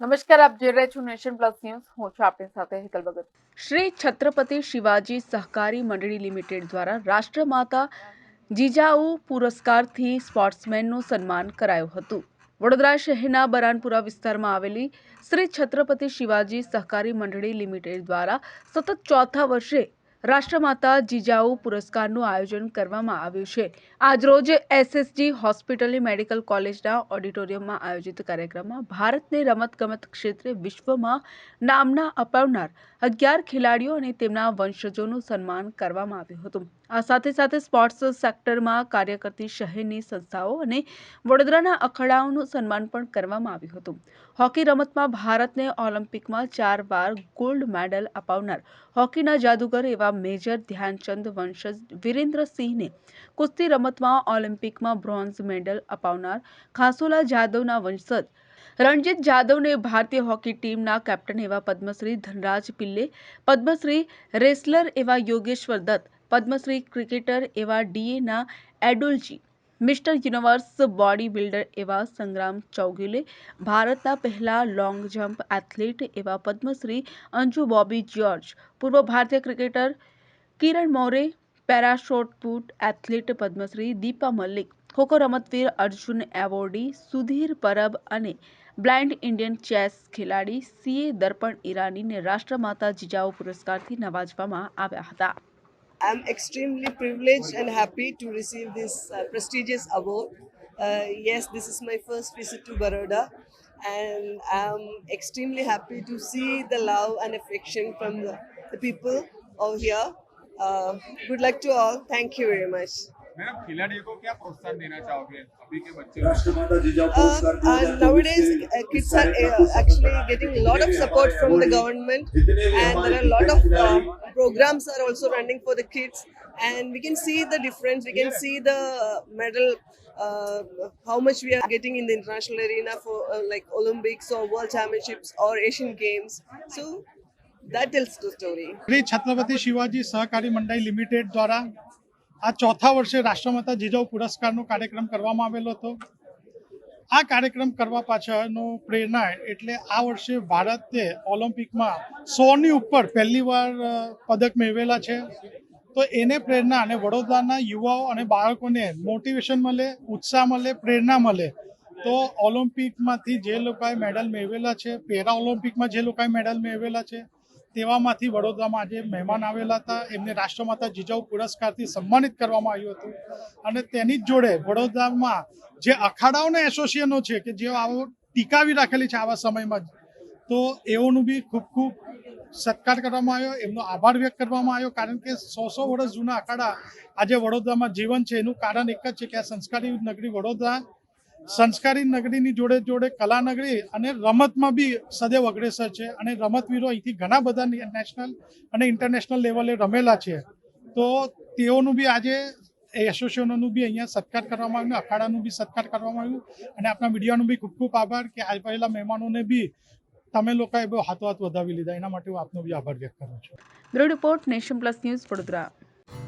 નમસ્કાર, આપ જોઈ રહ્યા છો નેશન પ્લસ ન્યૂઝ. હું છું આપની સાથે હેતલ ભગત. શ્રી છત્રપતિ શિવાજી સહકારી મંડળી લિમિટેડ દ્વારા રાષ્ટ્રમાતા જીજાઉ પુરસ્કારથી સ્પોર્ટ્સમેનનું સન્માન કરાયું હતું. વડોદરા શહેરના બરાનપુરા વિસ્તારમાં આવેલી શ્રી છત્રપતિ શિવાજી સહકારી મંડળી લિમિટેડ દ્વારા સતત ચોથા વર્ષે રાષ્ટ્રમાતા જીજાઉ પુરસ્કારનું આયોજન કરવામાં આવ્યું છે. આજરોજ એસએસજી હોસ્પિટલની મેડિકલ કોલેજના ઓડિટોરિયમમાં આયોજિત કાર્યક્રમમાં ભારતને રમતગમત ક્ષેત્રે વિશ્વમાં નામના અપાવનાર અગિયાર ખેલાડીઓ અને તેમના વંશજોનું સન્માન કરવામાં આવ્યું હતું. આ સાથે સાથે સ્પોર્ટ્સ સેક્ટરમાં કાર્ય કરતી શહેરની સંસ્થાઓ અને વડોદરાના અખાડાઓનું સન્માન પણ કરવામાં આવ્યું હતું. હોકી રમતમાં ભારતને ઓલિમ્પિકમાં ચાર વાર ગોલ્ડ મેડલ અપાવનાર હોકીના જાદુગર એવા મેજર ધ્યાનચંદ વંશજ વિરેન્દ્રસિંહને કુસ્તી રમતમાં ઓલિમ્પિકમાં બ્રોન્ઝ મેડલ અપાવનાર ખાસોલા જાદવના વંશજ રણજીત જાદવને ભારતીય હોકી ટીમના કેપ્ટન એવા પદ્મશ્રી ધનરાજ પિલ્લે, પદ્મશ્રી રેસલર એવા યોગેશ્વર દત્ત, પદ્મશ્રી ક્રિકેટર એવા Diana Edulji mister universe bodybuilder એવા સંગ્રામ ચૌગીલે ભારતના પહેલા લોંગ જમ્પ એથ્લેટ એવા પદ્મશ્રી અંજુ બોબી જ્યોર્જ, પૂર્વ ભારતીય ક્રિકેટર કિરણ મોરે, પેરાશોટ એથ્લેટ એથ્લીટ પદ્મશ્રી દીપા મલ્લિક ખોખો રમતવીર અર્જુન એવોર્ડી, સુધીર પરબ અને બ્લાઇન્ડ ઇન્ડિયન ચેસ ખેલાડી સીએ દર્પણ ઈરાનીને રાષ્ટ્રમાતા જીજાઉ પુરસ્કારથી નવાજવામાં આવ્યા હતા. I'm extremely privileged and happy to receive this uh, prestigious award. Uh, yes, this is my first visit to Baroda, and I'm extremely happy to see the love and affection from the, the people over here. Uh, good luck to all. Thank you very much. Nowadays, uh, kids are uh, actually getting a lot of support from the government, and there are a lot of uh, programs are also running for the kids. And we can see the difference. We can see the medal, uh, how much we are getting in the international arena for uh, like Olympics or World Championships or Asian Games. So that tells the story. Shri Chhatrapati Shivaji સહકારી મંડળ limited દ્વારા આ ચોથા વર્ષે રાષ્ટ્રમાતા જીજાઉ પુરસ્કારનો કાર્યક્રમ કરવામાં આવેલો હતો. આ કાર્યક્રમ કરવા પાછળનો પ્રેરણા એટલે આ વર્ષે ભારતે ઓલિમ્પિકમાં સોની ઉપર પહેલીવાર પદક મેળવેલા છે. તો એને પ્રેરણા અને વડોદરાના યુવાઓ અને બાળકોને મોટિવેશન મળે, ઉત્સાહ મળે, પ્રેરણા મળે. તો ઓલિમ્પિકમાંથી જે લોકોએ મેડલ મેળવેલા છે, પેરા ઓલિમ્પિકમાં જે લોકોએ મેડલ મેળવેલા છે તેવામાંથી વડોદરામાં આજે મહેમાન આવેલા હતા. એમને રાષ્ટ્રમાતા જીજાઉ પુરસ્કારથી સન્માનિત કરવામાં આવ્યું હતું. અને તેની જ જોડે વડોદરામાં જે અખાડાઓના એસોસિએશનો છે કે જે આવો ટીકાવી રાખેલી છે આવા સમયમાં તો એઓનું બી ખૂબ ખૂબ સત્કાર કરવામાં આવ્યો. એમનો આભાર વ્યક્ત કરવામાં આવ્યો. કારણ કે સો સો વર્ષ જૂના અખાડા આજે વડોદરામાં જીવન છે. એનું કારણ એક જ છે કે આ સંસ્કારી નગરી વડોદરા સંસ્કારી નગરીની જોડે જોડે કલા નગરી અને રમતમાં બી સદૈવ અગ્રેસર છે અને રમતવીરો અહીંથી ઘણા બધા નેશનલ અને ઇન્ટરનેશનલ લેવલે રમેલા છે. તો તેઓનું બી આજે એસોસિએશનોનું બી અહીંયા સત્કાર કરવામાં આવ્યું, અખાડાનું બી સત્કાર કરવામાં આવ્યું અને આપણા મીડિયાનું બી ખૂબ ખૂબ આભાર કે આજ પહેલા મહેમાનોને બી તમે લોકોએ હાથો હાથ વધાવી લીધા. એના માટે હું આપનો બી આભાર વ્યક્ત કરું છું. Bureau report Nation Plus news Vadodara.